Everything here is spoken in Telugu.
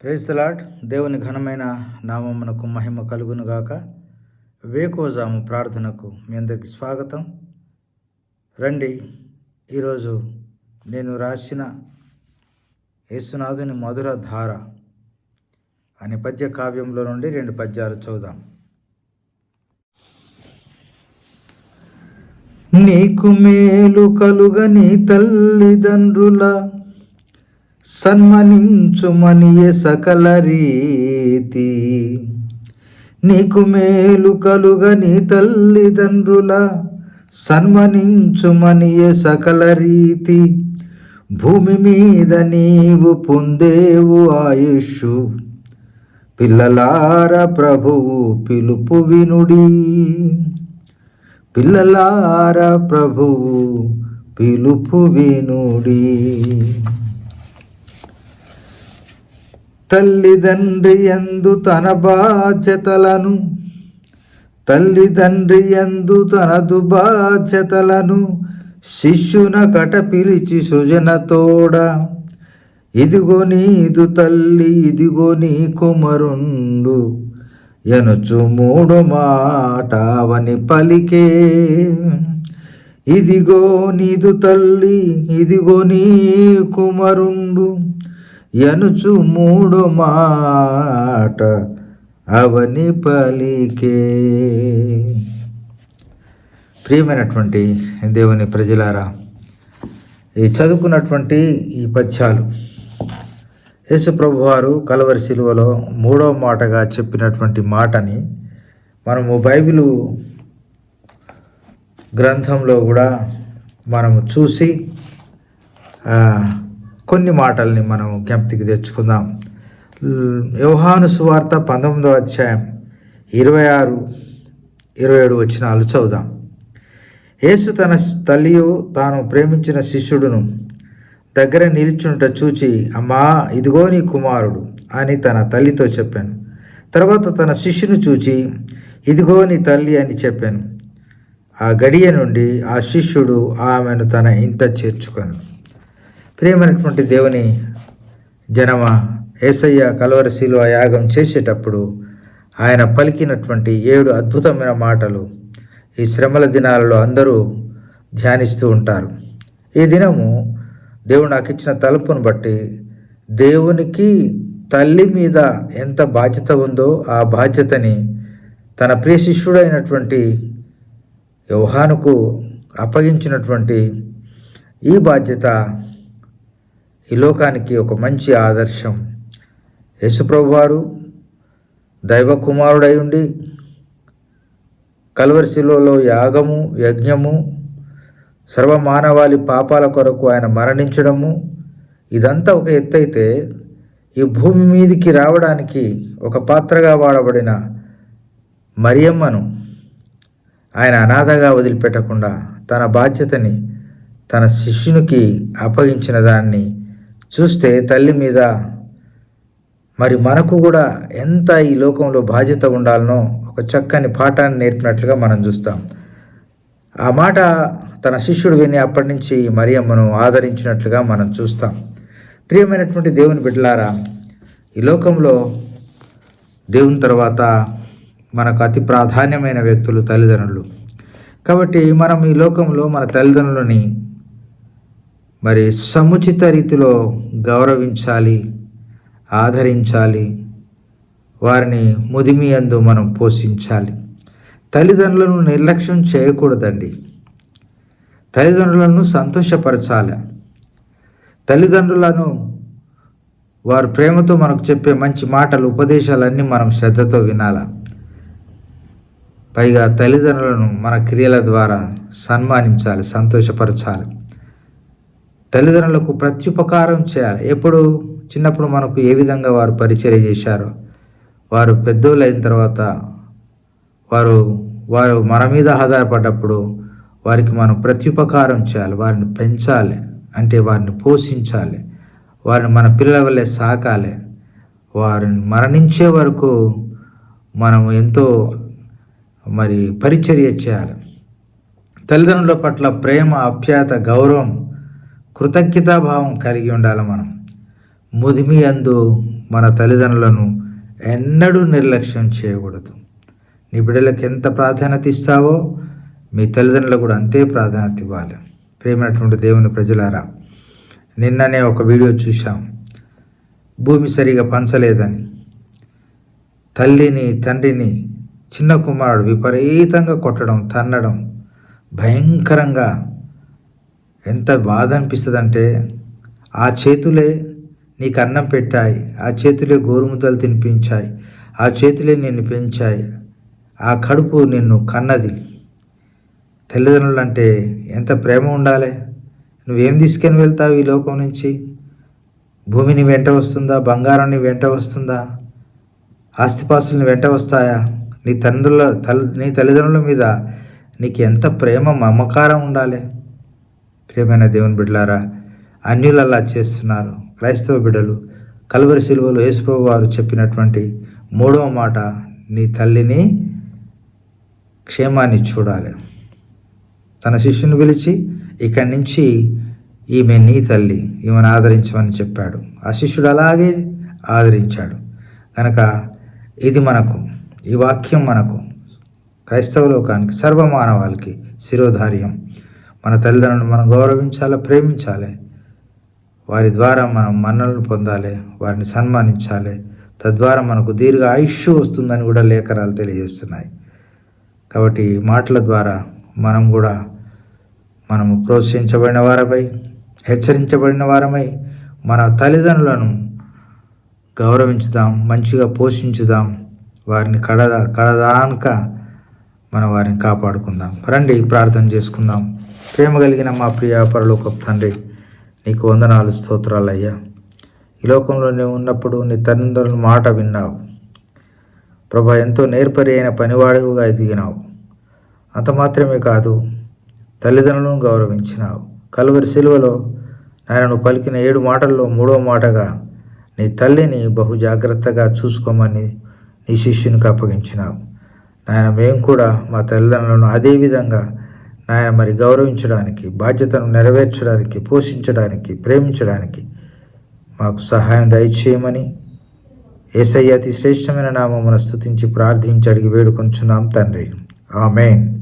ప్రేస్తలాడ్ దేవుని ఘనమైన నామమునకు మహిమ కలుగునుగాక. వేకోజాము ప్రార్థనకు మీ అందరికి స్వాగతం. రండి ఈరోజు నేను రాసిన యేసునాథుని మధుర ధార అనే పద్య కావ్యంలో నుండి రెండు పద్యాలు చూద్దాం నీకు మేలు కలుగని తల్లిదండ్రుల సన్మనించుమనియే సకల రీతి. నీకు మేలు కలుగని తల్లిదండ్రుల సన్మనించుమనియే సకల రీతి. భూమి మీద నీవు పొందేవు ఆయుషు. పిల్లలార ప్రభువు పిలుపు వినుడి. పిల్లలార ప్రభువు పిలుపు వినుడి. తల్లిదండ్రి ఎందు తన బాధ్యతలను తల్లిదండ్రి ఎందు తనదు బాధ్యతలను శిష్యున కట పిలిచి సుజనతోడ. ఇదిగో నీదు తల్లి ఇదిగో నీ కుమరుండు ఎనుచు మూడు మాటవని పలికే. ఇదిగో నీదు తల్లి ఇదిగో నీ కుమరుండు ఎనుచు మూడు మాట అవని పలికే. ప్రియమైనటువంటి దేవుని ప్రజలారా ఈ చదువుకున్నటువంటి ఈ పద్యాలు యేసుప్రభు వారు కలవరి శిలువలో మూడో మాటగా చెప్పినటువంటి మాటని మనము బైబిలు గ్రంథంలో కూడా మనము చూసి కొన్ని మాటల్ని మనం జ్ఞప్తికి తెచ్చుకుందాం. యోహాను సువార్త పంతొమ్మిదో అధ్యాయం ఇరవై ఆరు ఇరవై ఏడు వచ్చినాలు చదువుదాం. యేసు తన తల్లియు తాను ప్రేమించిన శిష్యుడును దగ్గర నిలుచుంట చూచి అమ్మా ఇదిగో నీ కుమారుడు అని తన తల్లితో చెప్పాను. తర్వాత తన శిష్యుని చూచి ఇదిగో నీ తల్లి అని చెప్పాను. ఆ గడియ నుండి ఆ శిష్యుడు ఆమెను తన ఇంట చేర్చుకొను. ప్రియమైనటువంటి దేవుని జనమ ఏసయ్య కలవరశీలు ఆ యాగం చేసేటప్పుడు ఆయన పలికినటువంటి ఏడు అద్భుతమైన మాటలు ఈ శ్రమల దినాలలో అందరూ ధ్యానిస్తూ ఉంటారు. ఈ దినము దేవుడు నాకు ఇచ్చిన తలుపును బట్టి దేవునికి తల్లి మీద ఎంత బాధ్యత ఉందో ఆ బాధ్యతని తన ప్రియ శిష్యుడైనటువంటి యోహానుకు అప్పగించినటువంటి ఈ బాధ్యత ఈ లోకానికి ఒక మంచి ఆదర్శం. యశుప్రభు వారు దైవ కుమారుడై ఉండి కల్వర్శిలో యాగము యజ్ఞము సర్వమానవాళి పాపాల కొరకు ఆయన మరణించడము ఇదంతా ఒక ఎత్తైతే ఈ భూమి మీదికి రావడానికి ఒక పాత్రగా వాడబడిన మరియమ్మను ఆయన అనాథగా వదిలిపెట్టకుండా తన బాధ్యతని తన శిష్యునికి అప్పగించిన దాన్ని చూస్తే తల్లి మీద మరి మనకు కూడా ఎంత ఈ లోకంలో బాధ్యత ఉండాలనో ఒక చక్కని పాఠాన్ని నేర్పినట్లుగా మనం చూస్తాం. ఆ మాట తన శిష్యుడు విని అప్పటి నుంచి మరియమ్మను ఆదరించినట్లుగా మనం చూస్తాం. ప్రియమైనటువంటి దేవుని బిడ్డలారా ఈ లోకంలో దేవుని తర్వాత మనకు అతి ప్రాధాన్యమైన వ్యక్తులు తల్లిదండ్రులు. కాబట్టి మనం ఈ లోకంలో మన తల్లిదండ్రులని మరి సముచిత రీతిలో గౌరవించాలి ఆదరించాలి వారిని ముదిమి అందు మనం పోషించాలి. తల్లిదండ్రులను నిర్లక్ష్యం చేయకూడదండి. తల్లిదండ్రులను సంతోషపరచాలి. తల్లిదండ్రులను వారు ప్రేమతో మనకు చెప్పే మంచి మాటలు ఉపదేశాలన్నీ మనం శ్రద్ధతో వినాల? పైగా తల్లిదండ్రులను మన క్రియల ద్వారా సన్మానించాలి సంతోషపరచాలి. తల్లిదండ్రులకు ప్రత్యుపకారం చేయాలి. ఎప్పుడు? చిన్నప్పుడు మనకు ఏ విధంగా వారు పరిచర్య చేశారో వారు పెద్దోళ్ళు అయిన తర్వాత వారు వారు మన మీద ఆధారపడ్డప్పుడు వారికి మనం ప్రత్యుపకారం చేయాలి వారిని పెంచాలి అంటే వారిని పోషించాలి వారిని మన పిల్లల వల్లే సాకాలి వారిని మరణించే వరకు మనం ఎంతో మరి పరిచర్య చేయాలి. తల్లిదండ్రుల పట్ల ప్రేమ అప్యాత గౌరవం కృతజ్ఞతాభావం కలిగి ఉండాలి మనం. ముదిమి అందు మన తల్లిదండ్రులను ఎన్నడూ నిర్లక్ష్యం చేయకూడదు. నీ బిడ్డలకు ఎంత ప్రాధాన్యత ఇస్తావో మీ తల్లిదండ్రులకు కూడా అంతే ప్రాధాన్యత ఇవ్వాలి. ప్రేమైనటువంటి దేవుని ప్రజలారా నిన్ననే ఒక వీడియో చూశాం. భూమి సరిగా పంచలేదని. తల్లిని తండ్రిని చిన్న కుమారుడు విపరీతంగా కొట్టడం తన్నడం భయంకరంగా ఎంత బాధ అనిపిస్తుంది అంటే ఆ చేతులే నీకు అన్నం పెట్టాయి ఆ చేతులే గోరుముద్దలు తినిపించాయి ఆ చేతులే నిన్ను పెంచాయి ఆ కడుపు నిన్ను కన్నది. తల్లిదండ్రులు అంటే ఎంత ప్రేమ ఉండాలి? నువ్వేం తీసుకొని వెళ్తావు ఈ లోకం నుంచి? భూమిని వెంట వస్తుందా? బంగారాన్ని వెంట వస్తుందా? ఆస్తిపాస్తుల్ని వెంట వస్తాయా? నీ తండ్రుల తల్లి నీ తల్లిదండ్రుల మీద నీకు ఎంత ప్రేమ మమకారం ఉండాలి? ప్రియమైన దేవుని బిడ్డలారా అన్యులల్లా చేస్తున్నారు క్రైస్తవ బిడ్డలు. కలువరి శిలువలు యేసుప్రభు వారు చెప్పినటువంటి మూడవ మాట నీ తల్లిని క్షేమాన్ని చూడాలి. తన శిష్యుని పిలిచి ఇక్కడి నుంచి ఈమె నీ తల్లి ఈమెను ఆదరించమని చెప్పాడు. ఆ శిష్యుడు అలాగే ఆదరించాడు. కనుక ఇది మనకు ఈ వాక్యం మనకు క్రైస్తవ లోకానికి సర్వమానవాళికి శిరోధార్యం. మన తల్లిదండ్రులను మనం గౌరవించాలి ప్రేమించాలి? వారి ద్వారా మనం మన్నలను పొందాలి వారిని సన్మానించాలి. తద్వారా మనకు దీర్ఘ ఆయుష్ వస్తుందని కూడా లేఖనాలు తెలియజేస్తున్నాయి. కాబట్టి మాటల ద్వారా మనం కూడా మనము ప్రోత్సహించబడిన వారమై హెచ్చరించబడిన వారమై మన తల్లిదండ్రులను గౌరవించుదాం మంచిగా పోషించుదాం. వారిని కడద కడదానక మనం వారిని కాపాడుకుందాం. రండి ప్రార్థన చేసుకుందాం. ప్రేమ కలిగిన మా ప్రియ పరలోకపు తండ్రి నీకు వందనాలు స్తోత్రాలు అయ్యా ఈ లోకంలో నీవు ఉన్నప్పుడు నీ తల్లిదండ్రుల మాట విన్నావు. ప్రభా ఎంతో నేర్పరి అయిన పనివాడుగా ఎదిగినావు. అంత మాత్రమే కాదు తల్లిదండ్రులను గౌరవించినావు. కలువరి శిలువలో ఆయనను పలికిన ఏడు మాటల్లో మూడో మాటగా నీ తల్లిని బహు జాగ్రత్తగా చూసుకోమని నీ శిష్యునికి అప్పగించినావు. నాయన మేము కూడా మా తల్లిదండ్రులను అదే విధంగా నాయన మరి గౌరవించడానికి బాధ్యతను నెరవేర్చడానికి పోషించడానికి ప్రేమించడానికి మాకు సహాయం దయచేయమని ఏసయ్య అతి శ్రేష్టమైన నామమున స్థుతించి ప్రార్థించి అడిగి వేడుకొంచున్నాం తండ్రి. ఆమెన్.